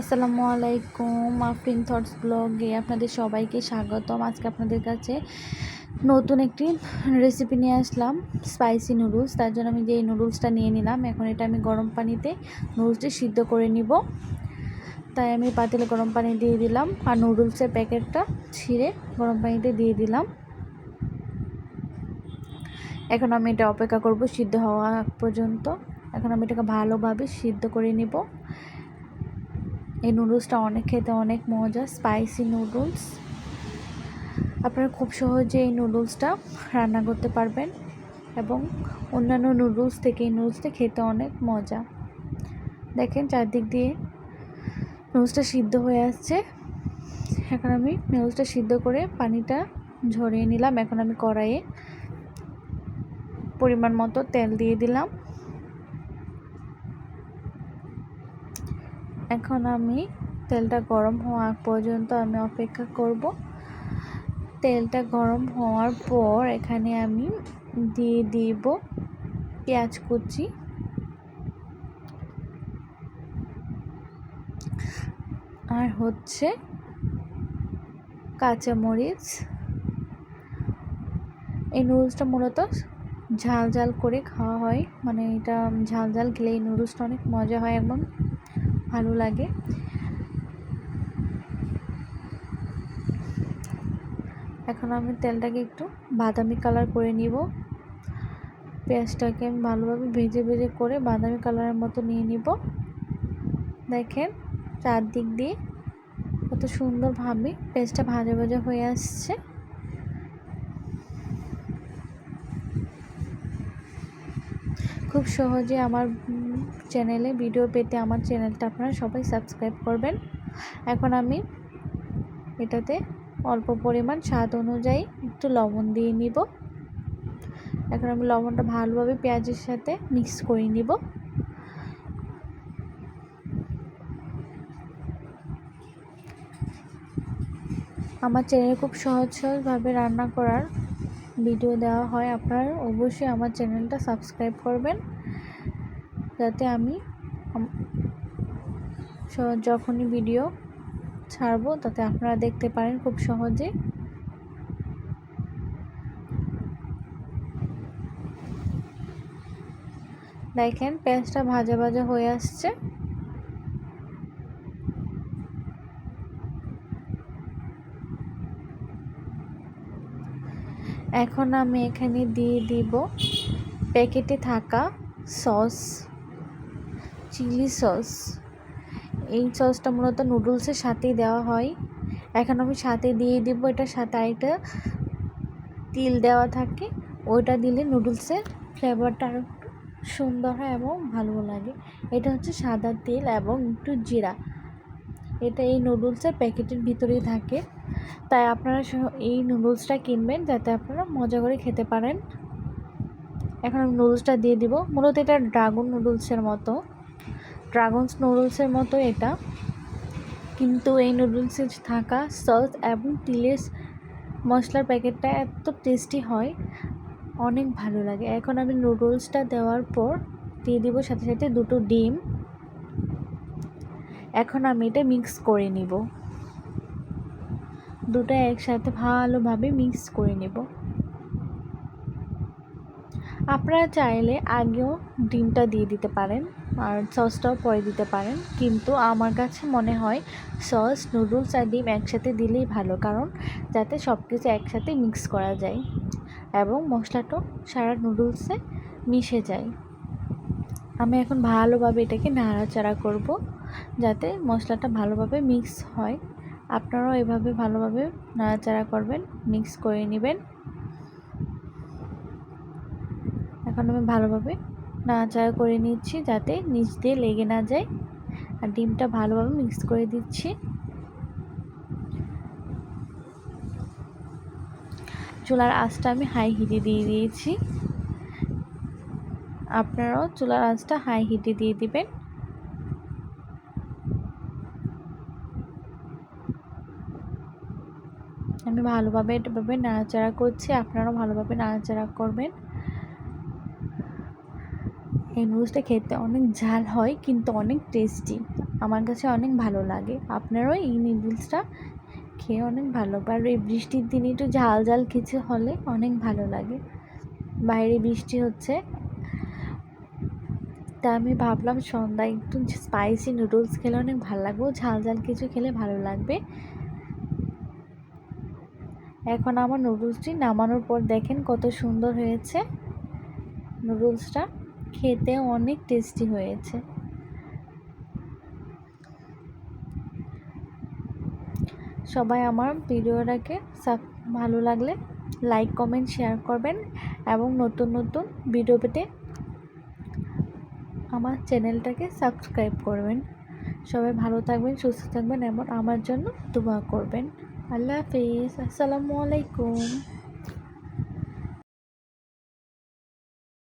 আসসালামু আলাইকুম, আফরিন থটস ব্লগে আপনাদের সবাইকে স্বাগতম। আজকে আপনাদের কাছে নতুন একটি রেসিপি নিয়ে আসলাম স্পাইসি নুডলস তার জন্য আমি যে এই নুডলসটা নিয়ে নিলাম, এখন এটা আমি গরম পানিতে নুডলসটি সিদ্ধ করে নিব। তাই আমি পাতিলে গরম পানি দিয়ে দিলাম আর নুডলসের প্যাকেটটা ছিঁড়ে গরম পানিতে দিয়ে দিলাম। এখন আমি এটা অপেক্ষা করব সিদ্ধ হওয়া পর্যন্ত। এখন আমি এটাকে ভালোভাবে সিদ্ধ করে নিব। এই নুডলসটা অনেক খেতে অনেক মজা স্পাইসি নুডলস আপনারা খুব সহজে এই নুডলসটা রান্না করতে পারবেন এবং অন্যান্য নুডলস থেকে এই নুডলসটা খেতে অনেক মজা। দেখেন চারদিক দিয়ে নুডলসটা সিদ্ধ হয়ে আসছে। এখন আমি নুডলসটা সিদ্ধ করে পানিটা ঝরিয়ে নিলাম। এখন আমি কড়াইয়ে পরিমাণ মতো তেল দিয়ে দিলাম। এখন আমি তেলটা গরম হওয়া পর্যন্ত আমি অপেক্ষা করব। তেলটা গরম হওয়ার পর এখানে আমি দিয়ে দিব পেঁয়াজ কুচি। আর হচ্ছে কাঁচামরিচ। এই নুডলসটা মূলত ঝাল ঝাল করে খাওয়া হয়। মানে এটা ঝাল ঝাল খেলে এই নুডলসটা অনেক মজা হয় এবং ভালো লাগে। এখন আমি তেলটাকে একটু বাদামি কালার করে নিব। পেঁয়াজটাকে আমি ভালোভাবে ভেজে ভেজে করে বাদামি কালারের মতো নিয়ে নিব। দেখেন চারদিক দিয়ে কত সুন্দরভাবে পেঁয়াজটা ভাজা ভাজা হয়ে আসছে। খুব সহজে আমার চ্যানেলে ভিডিও পেতে আমার চ্যানেলটা আপনারা সবাই সাবস্ক্রাইব করবেন। এখন আমি এটাতে অল্প পরিমাণ স্বাদ অনুযায়ী একটু লবণ দিয়ে নিব। এখন আমি লবণটা ভালোভাবে পেঁয়াজের সাথে মিক্স করে নিব। আমার চ্যানেলে খুব সহজ সহজভাবে রান্না করার ভিডিও দেওয়া হয়, আপনার অবশ্যই আমার চ্যানেলটা সাবস্ক্রাইব করবেন। যাতে আমি যখনই ভিডিও ছাড়বো, তাতে আপনারা দেখতে পারেন খুব সহজে দেখেন, পেঁয়াজটা ভাজা ভাজা হয়ে আসছে। এখন আমি এখানে দিয়ে দিব প্যাকেটে থাকা সস, চিলি সস। এই সসটা মূলত নুডলসের সাথেই দেওয়া হয়। এখন আমি সাথে দিয়ে দিব, এটার সাথে আরেকটা তিল দেওয়া থাকে। ওইটা দিলে নুডলসের ফ্লেভারটা আরও সুন্দর হয় এবং ভালো লাগে। এটা হচ্ছে সাদা তেল এবং একটু জিরা। এটা এই নুডলসের প্যাকেটের ভিতরেই থাকে। তাই আপনারা এই নুডলসটা কিনবেন যাতে আপনারা মজা করে খেতে পারেন। এখন আমি নুডলসটা দিয়ে দিব। মূলত এটা ড্রাগন নুডলসের মতো। ড্রাগনস নুডলসের মতো এটা। কিন্তু এই নুডলসে থাকা সস এবং তিলের মশলার প্যাকেটটা এত টেস্টি হয়, অনেক ভালো লাগে। এখন আমি নুডলসটা দেওয়ার পর দিয়ে দিব সাথে সাথে দুটো ডিম। এখন আমি এটা মিক্স করে নিব। দুটো একসাথে ভালোভাবে মিক্স করে নেব। আপনারা চাইলে আগেও ডিমটা দিয়ে দিতে পারেন আর সসটাও পরে দিতে পারেন। কিন্তু আমার কাছে মনে হয় সস নুডলস আর ডিম একসাথে দিলেই ভালো, কারণ যাতে সব কিছু একসাথে মিক্স করা যায় এবং মশলাটাও সারা নুডলসে মিশে যায়। আমি এখন ভালোভাবে এটাকে নাড়াচাড়া করব যাতে মশলাটা ভালোভাবে মিক্স হয়। আপনারাও এভাবে ভালোভাবে নাড়াচাড়া করবেন মিক্স করে নেবেন। এখন আমি ভালোভাবে নাড়াচাড়া করে নিচ্ছি যাতে নিচ দিয়ে লেগে না যায়। আর ডিমটা ভালোভাবে মিক্স করে দিচ্ছি। চুলার আঁচটা আমি হাই হিটে দিয়ে দিয়েছি। আপনারাও চুলার আঁচটা হাই হিটে দিয়ে দিবেন। আমি ভালোভাবে এটাভাবে নাড়াচাড়া করছি, আপনারাও ভালোভাবে নাড়াচাড়া করবেন। এই নুডলসটা খেতে অনেক ঝাল হয়, কিন্তু অনেক টেস্টি আমার কাছে অনেক ভালো লাগে। আপনারাও এই নুডলসটা খেয়ে অনেক ভালো আর এই বৃষ্টির দিনে একটু ঝাল ঝাল কিছু হলে অনেক ভালো লাগে। বাইরে বৃষ্টি হচ্ছে। তা আমি ভাবলাম সন্ধ্যায় একটু স্পাইসি নুডলস খেলে অনেক ভালো লাগবে। ঝাল ঝাল কিছু খেলে ভালো লাগবে। এখন আমার নুডলসটি নামানোর পর দেখেন কত সুন্দর হয়েছে নুডলসটা খেতে অনেক টেস্টি হয়েছে। সবাই আমার ভিডিওটাকে সাব, ভালো লাগলে লাইক কমেন্ট শেয়ার করবেন এবং নতুন নতুন ভিডিও পেতে আমার চ্যানেলটাকে সাবস্ক্রাইব করবেন। সবাই ভালো থাকবেন, সুস্থ থাকবেন এবং আমার জন্য দোয়া করবেন। আল্লাহ হাফিজ। আসসালামু আলাইকুম।